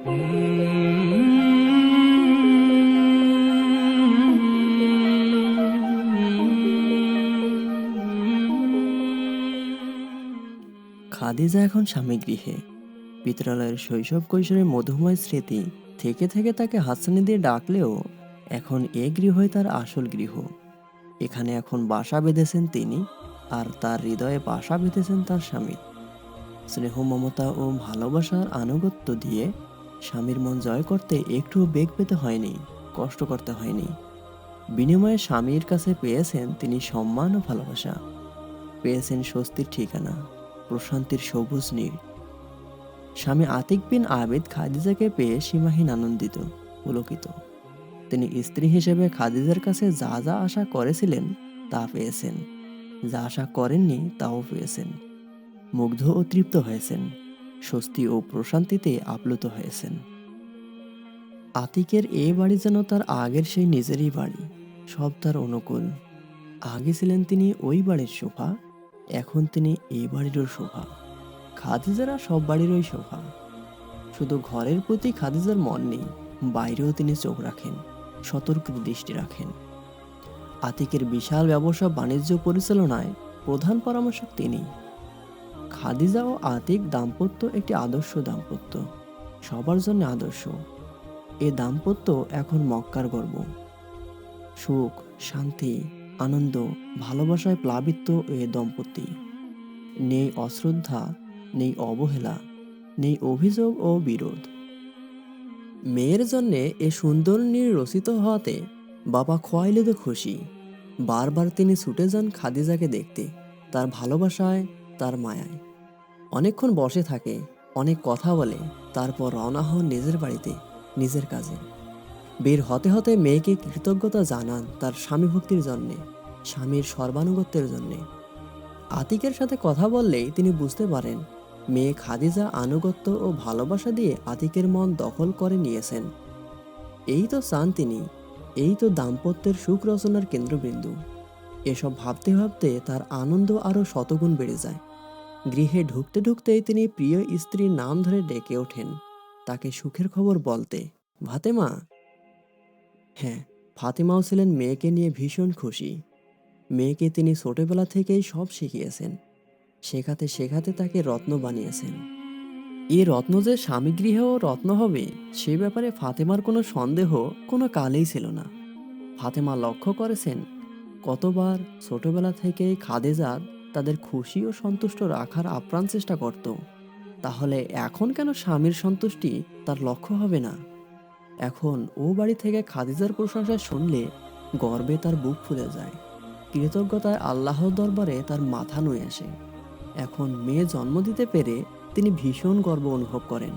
খাদিজা এখন স্বামী গৃহে। পিত্রালয়ের শৈশব কৈশোরের মধুময় স্মৃতি থেকে থেকে তাকে হাসানি দিয়ে ডাকলেও এখন এ গৃহই তার আসল গৃহ। এখানে এখন বাসা বেঁধেছেন তিনি আর তার হৃদয়ে বাসা বেঁধেছেন তার স্বামী। স্নেহ, মমতা ও ভালোবাসার আনুগত্য দিয়ে স্বামীর মন জয় করতে একটু বেগ পেতে হয়নি, কষ্ট করতে হয়নি। বিনিময়ে স্বামীর কাছে পেয়েছেন তিনি সম্মান ও ভালোবাসা। পেয়েছেন স্বস্তির ঠিকানা, প্রশান্তির সবুজ নীড় স্বামী আতিক বিন আবেদ খাদিজাকে পেয়ে সীমাহীন আনন্দিত, পুলকিত। তিনি স্ত্রী হিসেবে খাদিজার কাছে যা যা আশা করেছিলেন, তা পেয়েছেন। যা আশা করেননি, তাও পেয়েছেন। মুগ্ধ ও তৃপ্ত হয়েছেন। স্বস্তি ও প্রশান্তিতে আপ্লুত হয়েছেন। আতিকের এ বাড়ি যেন তার আগের সেই নিজেরই বাড়ি, সব তার অনুকূল। আগে ছিলেন তিনি ওই বাড়ির শোভা, এখন তিনি এই বাড়িরও শোভা। খাদিজারা সব বাড়িরই শোভা। শুধু ঘরের প্রতি খাদিজার মন নেই, বাইরেও তিনি চোখ রাখেন, সতর্ক দৃষ্টি রাখেন। আতিকের বিশাল ব্যবসা বাণিজ্য পরিচালনায় প্রধান পরামর্শক তিনি। খাদিজা ও আতিক দাম্পত্য একটি আদর্শ দাম্পত্য। সবার জন্য আদর্শ। এ দাম্পত্য এখন মক্কার গর্ব। সুখ, শান্তি, আনন্দ, ভালোবাসায় প্লাবিত এ দম্পতি। নেই অশ্রদ্ধা, নেই অবহেলা, নেই অভিযোগ ও বিরোধ। মেয়ের জন্যে এ সুন্দর নীর রচিত হওয়াতে বাবা খোয়াইলে তো খুশি। বারবার তিনি ছুটে যান খাদিজাকে দেখতে, তার ভালোবাসায়, তার মায়ায়। অনেকক্ষণ বসে থাকে, অনেক কথা বলে, তারপর রওনা হন নিজের বাড়িতে, নিজের কাজে। বের হতে হতে মেয়েকে কৃতজ্ঞতা জানান তার স্বামী ভক্তির জন্যে, স্বামীর সর্বানুগত্যের জন্যে। আতিকের সাথে কথা বললেই তিনি বুঝতে পারেন, মেয়ে খাদিজা আনুগত্য ও ভালোবাসা দিয়ে আতিকের মন দখল করে নিয়েছেন। এই তো চান তিনি, এই তো দাম্পত্যের সুখ রচনার কেন্দ্রবিন্দু। এসব ভাবতে ভাবতে তার আনন্দ আরও শতগুণ বেড়ে যায়। গৃহে ঢুকতে ঢুকতেই তিনি প্রিয় স্ত্রীর নাম ধরে ডেকে ওঠেন। তাকে সুখের খবর বলতে ভাতেমা হ্যাঁ ফাতেমাও ছিলেন মেয়েকে নিয়ে ভীষণ খুশি। মেয়েকে তিনি ছোটবেলা থেকেই সব শিখিয়েছেন। শেখাতে শেখাতে তাকে রত্ন বানিয়েছেন। এ রত্ন যে স্বামী গৃহেও রত্ন হবে, সে ব্যাপারে ফাতেমার কোনো সন্দেহ কোনো কালেই ছিল না। ফাতেমা লক্ষ্য করেছেন, কতবার ছোটবেলা থেকেই খাদেজাদ তাদের খুশি ও সন্তুষ্ট রাখার আপ্রাণ চেষ্টা করত। তাহলে এখন কেন স্বামীর সন্তুষ্টি তার লক্ষ্য হবে না? এখন ও বাড়ি থেকে খাদিজার প্রশংসা শুনলে গর্বে তার বুক ফুলে যায়। কৃতজ্ঞতায় আল্লাহর দরবারে তার মাথা নুয়ে আসে। এখন মেয়ে জন্ম দিতে পেরে তিনি ভীষণ গর্ব অনুভব করেন।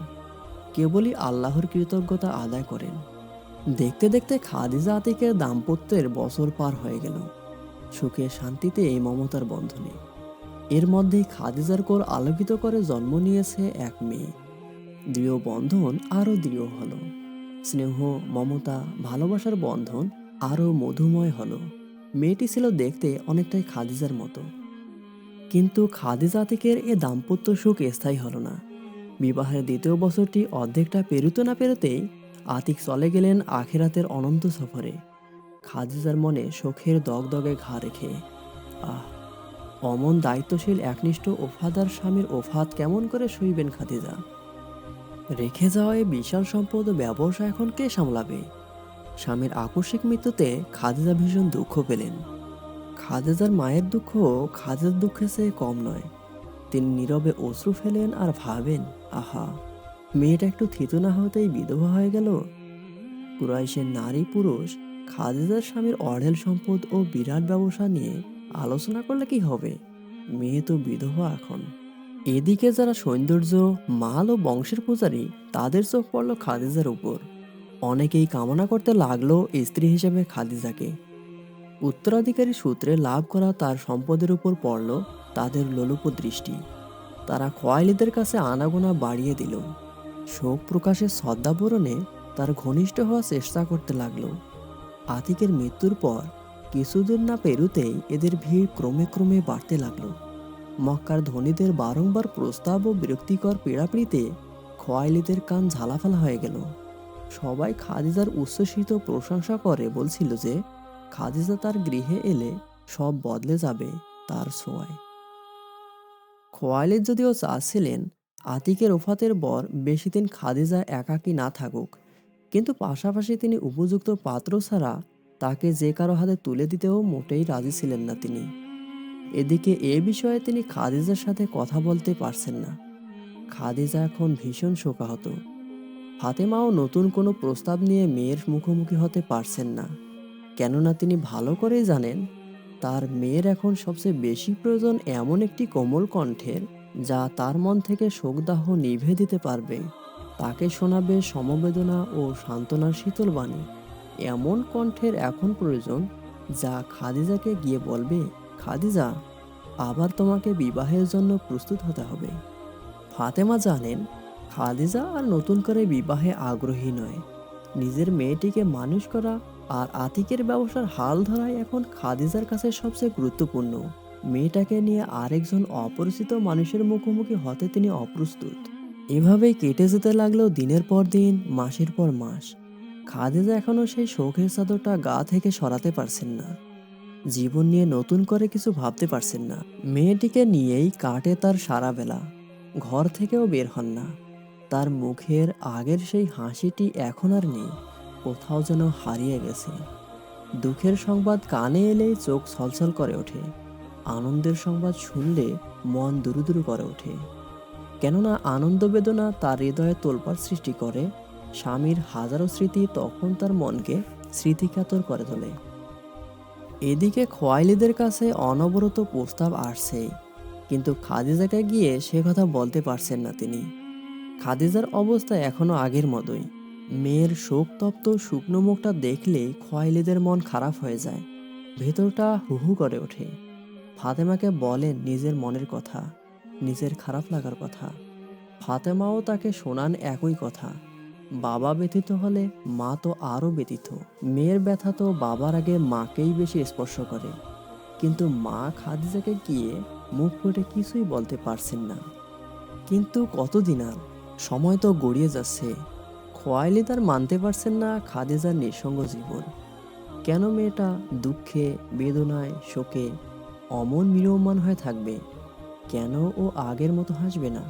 কেবলই আল্লাহর কৃতজ্ঞতা আদায় করেন। দেখতে দেখতে খাদিজা আতিকের দাম্পত্যের বছর পার হয়ে গেল। সুখে শান্তিতে এই মমতার বন্ধনে। এর মধ্যেই খাদিজার কোর আলোকিত করে জন্ম নিয়েছে এক মেয়ে। দৃঢ় বন্ধন আরও দৃঢ় হলো। স্নেহ, মমতা, ভালোবাসার বন্ধন আরও মধুময় হলো। মেয়েটি ছিল দেখতে অনেকটাই খাদিজার মতো। কিন্তু খাদিজা আতিকের এ দাম্পত্য সুখ স্থায়ী হলো না। বিবাহের দ্বিতীয় বছরটি অর্ধেকটা পেরুতে না পেরোতেই আতিক চলে গেলেন আখেরাতের অনন্ত সফরে। খাদিজার মনে শোকের দগদগে ঘা রেখে, আহ, অমন দায়িত্বশীল, একনিষ্ঠ ওফাদার স্বামীর ওফাত কেমন করে সইবেন খাদিজা? রেখে যাওয়া এই বিশাল সম্পদ ব্যবসা এখন কে সামলাবে? স্বামীর আকস্মিক মৃত্যুতে খাদিজা ভীষণ দুঃখ পেলেন। খাদিজার মায়ের দুঃখ খাদিজার দুঃখের চেয়ে কম নয়। তিনি নীরবে অশ্রু ফেলেন আর ভাবেন, আহা, মেয়েটা একটু থিতু না হতেই বিধবা হয়ে গেল? কুরাইশের নারী পুরুষ খাদিজার স্বামীর অঢেল সম্পদ ও বিরাট ব্যবসা নিয়ে আলোচনা করলে কি হবে? মেয়ে তো বিধবা এখন। এদিকে যারা সৌন্দর্য, মাল ও বংশের পূজারী, তাদের চোখ পড়ল খাদিজার উপর। অনেকেই কামনা করতে লাগল স্ত্রী হিসেবে খাদিজাকে। উত্তরাধিকারী সূত্রে লাভ করা তার সম্পদের উপর পড়ল তাদের লোলুপ দৃষ্টি। তারা খোয়াইলিদের কাছে আনাগোনা বাড়িয়ে দিল। শোক প্রকাশের শ্রদ্ধাবরণে তার ঘনিষ্ঠ হওয়ার চেষ্টা করতে লাগল। আতিকের মৃত্যুর পর কিছুদিন না পেরুতেই এদের ভিড় ক্রমে ক্রমে বাড়তে লাগল। মক্কার ধনীদের বারংবার প্রস্তাব ও বিরক্তিকর পীড়াপিড়িতে খোয়াইলিদের কান ঝালাফালা হয়ে গেল। সবাই খাদিজার উচ্ছ্বসিত প্রশংসা করে বলছিল যে, খাদিজা তার গৃহে এলে সব বদলে যাবে তার ছোঁয়ায়। খোয়াইলিদ যদিও চাচ্ছিলেন আতিকের ওফাতের বর বেশি দিন খাদিজা একাকী না থাকুক কিন্তু পাশাপাশি তিনি উপযুক্ত পাত্র ছাড়া তাকে যে কারও হাতে তুলে দিতেও মোটেই রাজি ছিলেন না তিনি। এদিকে এ বিষয়ে তিনি খাদিজার সাথে কথা বলতে পারছেন না। খাদিজা এখন ভীষণ শোকাহত। ফাতেমাও নতুন কোনো প্রস্তাব নিয়ে মেয়ের মুখোমুখি হতে পারছেন না। কেননা তিনি ভালো করেই জানেন, তার মেয়ের এখন সবচেয়ে বেশি প্রয়োজন এমন একটি কোমল কণ্ঠের যা তার মন থেকে শোকদাহ নিভে দিতে পারবে। তাকে শোনাবে সমবেদনা ও সান্ত্বনার শীতল বাণী। এমন কণ্ঠের এখন প্রয়োজন যা খাদিজাকে গিয়ে বলবে, খাদিজা, আবার তোমাকে বিবাহের জন্য প্রস্তুত হতে হবে। ফাতেমা জানেন, খাদিজা আর নতুন করে বিবাহে আগ্রহী নয়। নিজের মেয়েটিকে মানুষ করা আর আতিকের ব্যবসার হাল ধরাই এখন খাদিজার কাছে সবচেয়ে গুরুত্বপূর্ণ। মেয়েটাকে নিয়ে আরেকজন অপরিচিত মানুষের মুখোমুখি হতে তিনি অপ্রস্তুত। এভাবেই কেটে যেতে লাগল দিনের পর দিন, মাসের পর মাস। খাদিজা এখনও সেই শোকের চাদরটা গা থেকে সরাতে পারছেন না। জীবন নিয়ে নতুন করে কিছু ভাবতে পারছেন না। মেয়েটিকে নিয়েই কাটে তার সারা বেলা। ঘর থেকেও বের হন না। তার মুখের আগের সেই হাসিটি এখন আর নেই। কোথাও যেন হারিয়ে গেছে। দুঃখের সংবাদ কানে এলেই চোখ ছলছল করে ওঠে। আনন্দের সংবাদ শুনলে মন দুরুদুরু করে ওঠে। কেননা আনন্দ বেদনা তার হৃদয়ে তোলপাড় সৃষ্টি করে, স্বামীর হাজারো স্মৃতি তখন তার মনকে স্মৃতিকাতর করে তোলে। এদিকে খোয়াইলিদের কাছে অনবরত প্রস্তাব আসছে, কিন্তু খাদিজাকে গিয়ে সে কথা বলতে পারছেন না তিনি। খাদিজার অবস্থা এখনও আগের মতোই। মেয়ের শোকতপ্ত শুকনো মুখটা দেখলে খোয়াইলিদের মন খারাপ হয়ে যায়। ভেতরটা হুহু করে ওঠে। ফাতেমাকে বলেন নিজের মনের কথা। নিজের খারাপ লাগার কথা। ফাতেমাও তাকে শোনান একই কথা। বাবা ব্যথিত হলে মা তো আরও ব্যথিত। মেয়ের ব্যথা তো বাবার আগে মাকেই বেশি স্পর্শ করে। কিন্তু মা খাদিজাকে গিয়ে মুখ ফুটে কিছুই বলতে পারছেন না। কিন্তু কতদিন আর? সময় তো গড়িয়ে যাচ্ছে। খোয়াইলি তার মানতে পারছেন না খাদিজার নিঃসঙ্গ জীবন। কেন মেয়েটা দুঃখে, বেদনায়, শোকে অমন মিরমান হয়ে থাকবে? কেন ও আগের মতো হাসবে না?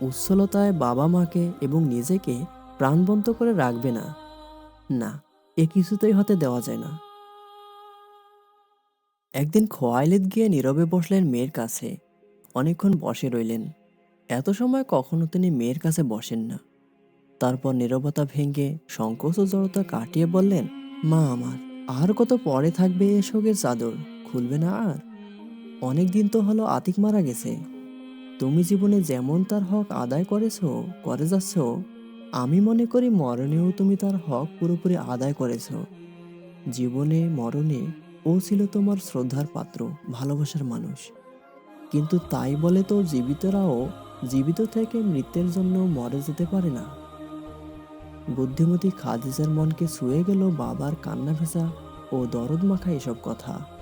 উচ্ছলতায় বাবা মাকে এবং নিজেকে প্রাণবন্ত করে রাখবে না। না, এ কিছুতেই হতে দেওয়া যায় না। একদিন খোয়াইলিদ গিয়ে নীরবে বসলেন মেয়ের কাছে। অনেকক্ষণ বসে রইলেন। এত সময় কখনো তিনি মেয়ের কাছে বসেন না। তারপর নীরবতা ভেঙে সংকোচ ও জড়তা কাটিয়ে বললেন, মা আমার, আর কত পরে থাকবে এ শোকের চাদর? খুলবে না আর? অনেক দিন তো হলো আতিক মারা গেছে। তুমি জীবনে যেমন তার হক আদায় করেছ, করে যাচ্ছ, আমি মনে করি মরণেও তুমি তার হক পুরোপুরি আদায় করেছ। জীবনে মরণে ও ছিল তোমার শ্রদ্ধার পাত্র, ভালোবাসার মানুষ। কিন্তু তাই বলে তো জীবিতরাও জীবিত থেকে মৃত্যুর জন্য মরে যেতে পারে না। বুদ্ধিমতী খাদিজার মনকে ছুঁয়ে গেল বাবার কান্না ভেজা ও দরদ মাখা এসব কথা।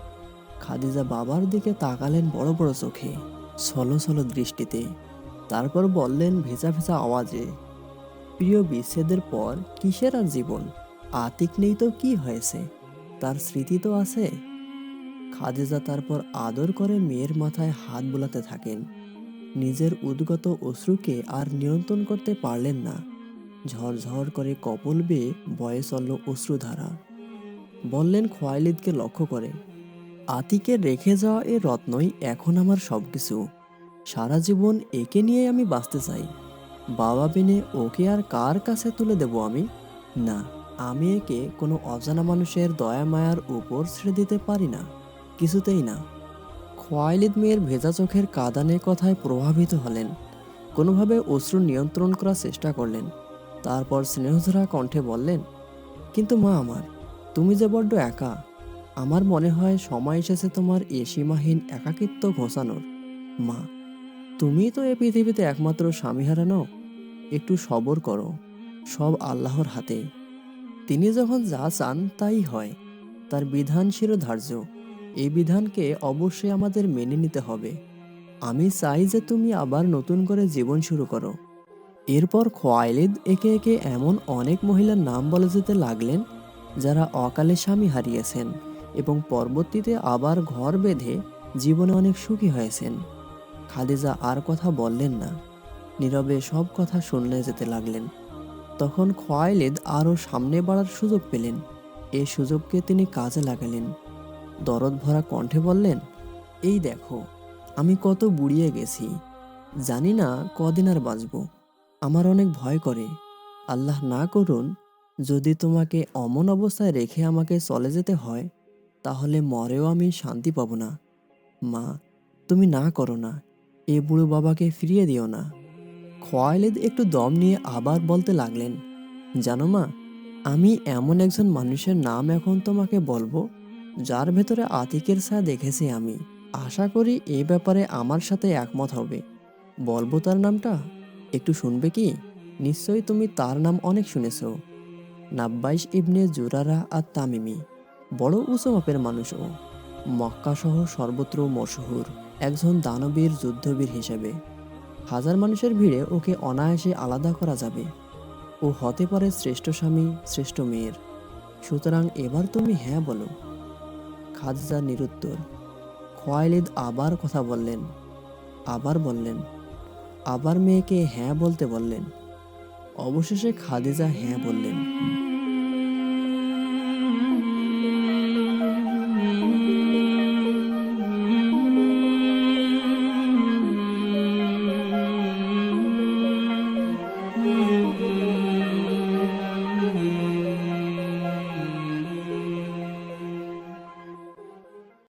খাদিজা বাবার দিকে তাকালেন বড় বড় চোখে, ছলো ছলো দৃষ্টিতে। তারপর বললেন ভেজা ভেজা আওয়াজে, প্রিয় বিচ্ছেদের পর কিসের আর জীবন? আতিক নেই তো কি হয়েছে? তার স্মৃতি তো আছে? খাদিজা তারপর আদর করে মেয়ের মাথায় হাত বোলাতে থাকেন। নিজের উদ্গত অশ্রুকে আর নিয়ন্ত্রণ করতে পারলেন না। ঝরঝর করে কপল বেয়ে বয়ে চলল অশ্রুধারা। বললেন খোয়াইলিদকে লক্ষ্য করে আতিকে রেখে যাওয়া এ রত্নই এখন আমার সবকিছু। সারা জীবন একে নিয়ে আমি বাঁচতে চাই। বাবা বিনে ওকে আর কার কাছে তুলে দেব আমি? না, আমি একে কোনো অজানা মানুষের দয়া মায়ার উপর ছেড়ে দিতে পারি না। কিছুতেই না। খোয়াইলিদ মেয়ের ভেজা চোখের কাদানে কথায় প্রভাবিত হলেন। কোনোভাবে অশ্রু নিয়ন্ত্রণ করার চেষ্টা করলেন। তারপর স্নেহধরা কণ্ঠে বললেন, কিন্তু মা আমার, তুমি যে বড্ড একা আমার মনে হয় সময় এসেছে তোমার এ সীমাহীন একাকিত্ব ঘোষানোর। মা, তুমি তো এ পৃথিবীতে একমাত্র স্বামী হারানো একটু সবর করো, সব আল্লাহর হাতে। তিনি যখন যা চান তাই হয়, তার বিধান শিরোধার্য। এই বিধানকে অবশ্যই আমাদের মেনে নিতে হবে। আমি চাই যে তুমি আবার নতুন করে জীবন শুরু করো। এরপর খোয়াইলিদ একে একে এমন অনেক মহিলার নাম বলে যেতে লাগলেন, যারা অকালে স্বামী হারিয়েছেন। এবং পরবর্তীতে আবার ঘর বেঁধে জীবনে অনেক সুখী হয়েছেন। খাদিজা আর কথা বললেন না। নীরবে সব কথা শুনলে যেতে লাগলেন। তখন খোয়াইলিদ আরও সামনে বাড়ার সুযোগ পেলেন। এই সুযোগকে তিনি কাজে লাগালেন। দরদ ভরা কণ্ঠে বললেন, এই দেখো, আমি কত বুড়িয়ে গেছি। জানি না কদিন আর বাঁচব। আমার অনেক ভয় করে। আল্লাহ না করুন, যদি তোমাকে অমন অবস্থায় রেখে আমাকে চলে যেতে হয় তাহলে মরেও আমি শান্তি পাব না। মা, তুমি না করো না। এ বুড়ো বাবাকে ফিরিয়ে দিও না। খোয়াইলিদ একটু দম নিয়ে আবার বলতে লাগলেন, জানো মা, আমি এমন একজন মানুষের নাম এখন তোমাকে বলব, যার ভেতরে আতিকের ছায়া দেখেছি আমি। আশা করি এ ব্যাপারে আমার সাথে একমত হবে। বলব তার নামটা? একটু শুনবে কি? নিশ্চয়ই তুমি তার নাম অনেক শুনেছ। নাব্বাইশ ইবনে জুরারা আর তামিমি। বড় উঁচু মাপের মানুষ ও মক্কাসহ সর্বত্র মশহুর একজন দানবীর যুদ্ধবীর হিসেবে। হাজার মানুষের ভিড়ে ওকে অনায়াসে আলাদা করা যাবে। ও হতে পারে শ্রেষ্ঠ স্বামী, শ্রেষ্ঠ মেয়ের। সুতরাং এবার তুমি হ্যাঁ বলো। খাদিজা নিরুত্তর। খোয়াইলিদ আবার কথা বললেন। আবার বললেন, আবার মেয়েকে হ্যাঁ বলতে বললেন। অবশেষে খাদিজা হ্যাঁ বললেন।